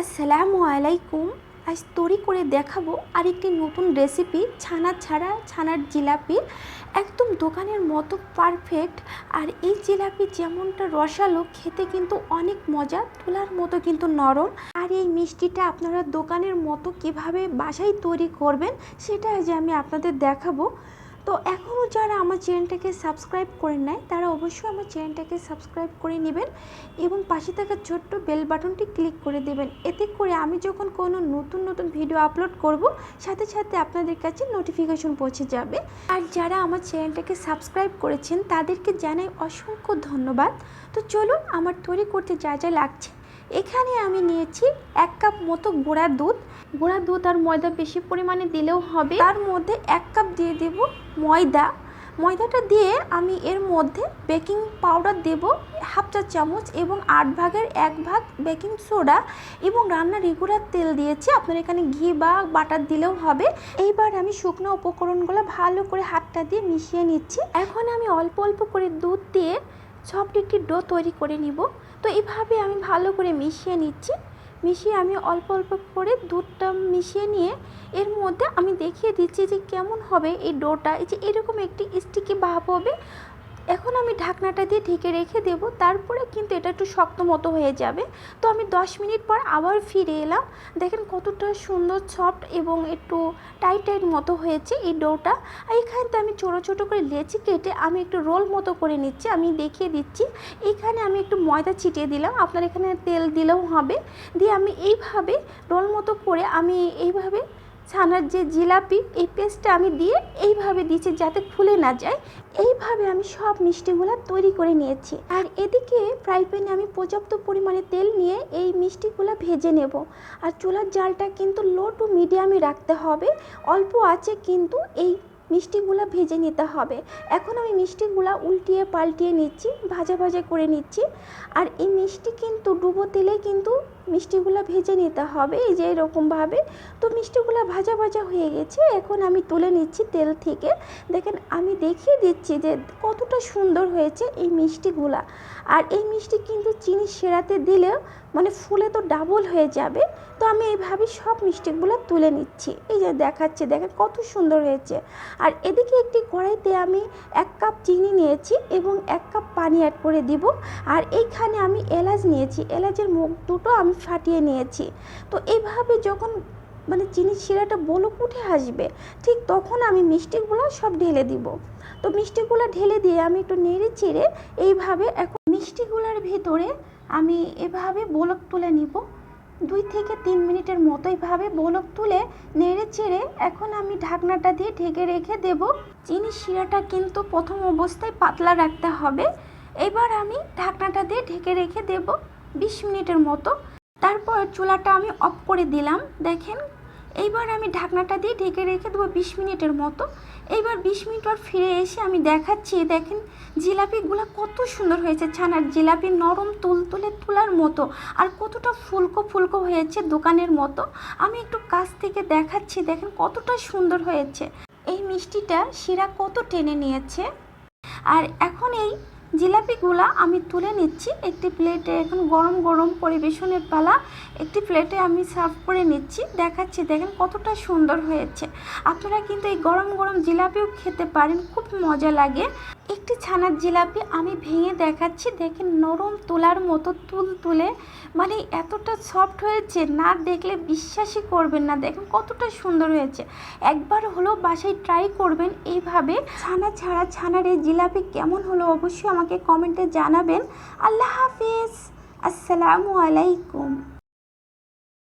আসসালামু আলাইকুম। আজ তৈরি করে দেখাবো আরেকটি নতুন রেসিপি ছানা ছাড়া ছানার জিলাপি। একদম দোকানের মতো পারফেক্ট আর এই জিলাপি যেমনটা রসালো, খেতে কিন্তু অনেক মজা, তোলার মতো কিন্তু নরম। আর এই মিষ্টিটা আপনারা দোকানের মতো কীভাবে বাসায় তৈরি করবেন, সেটা আজ আমি আপনাদের দেখাবো। তো এখনও যারা আমার চ্যানেলটাকে সাবস্ক্রাইব করে নেয়, তারা অবশ্যই আমার চ্যানেলটাকে সাবস্ক্রাইব করে নেবেন এবং পাশে থাকা ছোট্ট বেল বাটনটি ক্লিক করে দেবেন। এতে করে আমি যখন কোনো নতুন নতুন ভিডিও আপলোড করব, সাথে সাথে আপনাদের কাছে নোটিফিকেশন পৌঁছে যাবে। আর যারা আমার চ্যানেলটাকে সাবস্ক্রাইব করেছেন, তাদেরকে জানাই অসংখ্য ধন্যবাদ। তো চলুন আমার তৈরি করতে যা যা লাগছে এখানে আমি নিয়েছি এক কাপ মতো গুঁড়া দুধ। গুঁড়া দুধ আর ময়দা বেশি পরিমাণে দিলেও হবে। তার মধ্যে এক কাপ দিয়ে দেব ময়দা। ময়দাটা দিয়ে আমি এর মধ্যে বেকিং পাউডার দেব হাফ চা চামচ এবং আট ভাগের এক ভাগ বেকিং সোডা এবং রান্নার রেগুলার তেল দিয়েছি। আপনার এখানে ঘি বা বাটার দিলেও হবে। এইবার আমি শুকনো উপকরণগুলো ভালো করে হাতটা দিয়ে মিশিয়ে নিচ্ছি। এখন আমি অল্প অল্প করে দুধ দিয়ে সফট একটি ডো তৈরি করে নিব। তো এভাবে আমি ভালো করে মিশিয়ে নিচ্ছি। মিশিয়ে আমি অল্প অল্প করে দুধটা মিশিয়ে নিয়ে এর মধ্যে আমি দেখিয়ে দিচ্ছি যে কেমন হবে এই ডোটা। এই যে এরকম একটি স্টিকি ভাব হবে। এখন আমি ঢাকনাটা দিয়ে ঢেকে রেখে দেব, তারপরে কিন্তু এটা একটু শক্ত মতো হয়ে যাবে। তো আমি 10 মিনিট পর আবার ফিরে এলাম। দেখেন কতটা সুন্দর সফট এবং একটু টাইট টাইট মতো হয়েছে এই ডোটা। আর এখানতে আমি ছোটো ছোটো করে লেচি কেটে আমি একটু রোল মতো করে নিচ্ছি, আমি দেখিয়ে দিচ্ছি। এখানে আমি একটু ময়দা ছিটিয়ে দিলাম, আপনার এখানে তেল দিলেও হবে। দিয়ে আমি এইভাবে রোল মতো করে আমি এইভাবে ছানার যে জিলাপি, এই পেস্টটা আমি দিয়ে এইভাবে দিয়েছি যাতে খুলে না যায়। এইভাবে আমি সব মিষ্টিগুলো তৈরি করে নিয়েছি। আর এদিকে ফ্রাই প্যানে আমি পর্যাপ্ত পরিমাণে তেল নিয়ে এই মিষ্টিগুলো ভেজে নেব। আর চুলার জালটা কিন্তু লো টু মিডিয়ামে রাখতে হবে। অল্প আছে কিন্তু এই মিষ্টিগুলো ভেজে নিতে হবে। এখন আমি মিষ্টিগুলো উল্টিয়ে পাল্টিয়ে নিচ্ছি, ভাজা ভাজা করে নিচ্ছি। আর এই মিষ্টি কিন্তু ডুবো তেলে কিন্তু মিষ্টিগুলো ভেজে নিতে হবে, এই যে এরকমভাবে। তো মিষ্টিগুলো ভাজা ভাজা হয়ে গেছে, এখন আমি তুলে নিচ্ছি তেল থেকে। দেখেন, আমি দেখিয়ে দিচ্ছি যে কতটা সুন্দর হয়েছে এই মিষ্টিগুলা। আর এই মিষ্টি কিন্তু চিনি সেরাতে দিলেও মানে ফুলে তো ডাবল হয়ে যাবে। তো আমি এইভাবে সব মিষ্টিগুলো তুলে নিচ্ছি। এই যে দেখাচ্ছে, দেখেন কত সুন্দর হয়েছে। আর এদিকে একটি কড়াইতে আমি এক কাপ চিনি নিয়েছি এবং এক কাপ পানি অ্যাড করে দিব। আর এইখানে আমি এলাচ নিয়েছি। এলাচের মুখ দুটো আমি ফাটিয়ে নিয়েছি। তো এইভাবে যখন মানে চিনির শিরাটা বলক উঠে আসবে, ঠিক তখন আমি মিষ্টিগুলো সব ঢেলে দিব। তো মিষ্টিগুলো ঢেলে দিয়ে আমি একটু নেড়ে চেড়ে এইভাবে এখন মিষ্টিগুলোর ভিতরে আমি এভাবে বলক তুলে নিব। দুই থেকে তিন মিনিটের মতো এইভাবে বলক তুলে নেড়ে চেড়ে এখন আমি ঢাকনাটা দিয়ে ঢেকে রেখে দেব। চিনির শিরাটা কিন্তু প্রথম অবস্থায় পাতলা রাখতে হবে। এবার আমি ঢাকনাটা দিয়ে ঢেকে রেখে দেব বিশ মিনিটের মতো। তারপর চুলাটা আমি অফ করে দিলাম, দেখেন। এইবার আমি ঢাকনাটা দিয়ে ঢেকে রেখে দেবো বিশ মিনিটের মতো। এইবার বিশ মিনিট পর ফিরে এসে আমি দেখাচ্ছি, দেখেন জিলাপিগুলো কত সুন্দর হয়েছে, ছানার জিলাপি নরম তুলতুলে তুলার মতো আর কতটা ফুলকো ফুলকো হয়েছে দোকানের মতো। আমি একটু কাছ থেকে দেখাচ্ছি, দেখেন কতটা সুন্দর হয়েছে। এই মিষ্টিটা শিরা কত টেনে নিয়েছে। আর এখন এই জিলাপিগুলা আমি তুলে নিচ্ছি। একটি প্লেটে এখন গরম গরম পরিবেশনের পালা একটি প্লেটে আমি সার্ভ করে নিচ্ছি। দেখাচ্ছি, দেখেন কতটা সুন্দর হয়েছে। আপনারা কিন্তু এই গরম গরম জিলাপিও খেতে পারেন, খুব মজা লাগে। একটি ছানার জিলাপি আমি ভেঙে দেখাচ্ছি, দেখেন নরম তোলার মতো তুল তুলে মানে এতটা সফট হয়েছে, না দেখলে বিশ্বাসই করবেন না। দেখেন কতটা সুন্দর হয়েছে। একবার হলেও বাসায় ট্রাই করবেন এইভাবে। ছানা ছাড়া ছানার এই জিলাপি কেমন হলো অবশ্যই আমাকে কমেন্টে জানাবেন। আল্লাহ হাফিজ। আসসালামু আলাইকুম।